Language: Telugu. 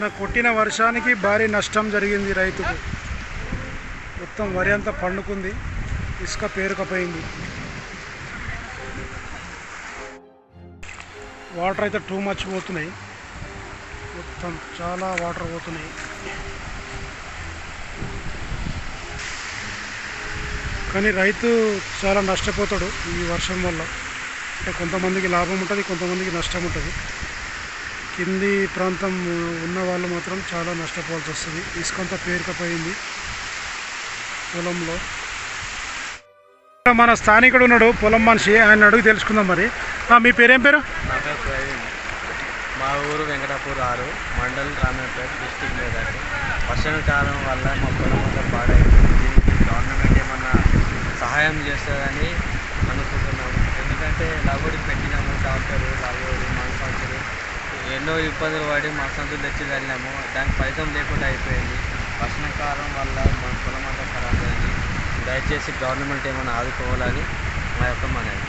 నిన్న కొట్టిన వర్షానికి భారీ నష్టం జరిగింది రైతుకు. మొత్తం వరి అంతా పండుకుంది ఇసుక పేరుకపోయింది. వాటర్ అయితే టూ మచ్ పోతున్నాయి. మొత్తం చాలా వాటర్ పోతున్నాయి. కానీ రైతు చాలా నష్టపోతాడు ఈ వర్షం వల్ల. అంటే కొంతమందికి లాభం ఉంటుంది కొంతమందికి నష్టం ఉంటుంది. కింది ప్రాంతం ఉన్న వాళ్ళు మాత్రం చాలా నష్టపోవాల్సి వస్తుంది. ఇసుకంతా పేరుకపోయింది పొలంలో. మన స్థానికుడు ఉన్నాడు పొలం మనిషి ఆయన అడుగు తెలుసుకుందాం మరి. మీ పేరేం పేరు? మా ఊరు వెంకటాపూర్ ఆరు మండలం రామేపేట డిస్టిక్ మెదక్. వర్షం కాలం వల్ల మా పొలం అంతా పాడైంది దీనికి గవర్నమెంట్ ఏమన్నా సహాయం చేస్తుందని అనుకుంటున్నాము. ఎందుకంటే లాగోడి పెట్టినాము డాక్టర్ లాగోడి మ్యానుఫ్యాక్చర్ ఎన్నో ఇబ్బందులు పడి మా సొంత తెచ్చి వెళ్ళాము దానికి ఫలితం లేకుండా అయిపోయింది. వర్షాకాలం వల్ల మా పొలం అంతా ఖరాబ్ అయింది. దయచేసి గవర్నమెంట్ ఏమైనా ఆదుకోవాలని మా యొక్క మనవి.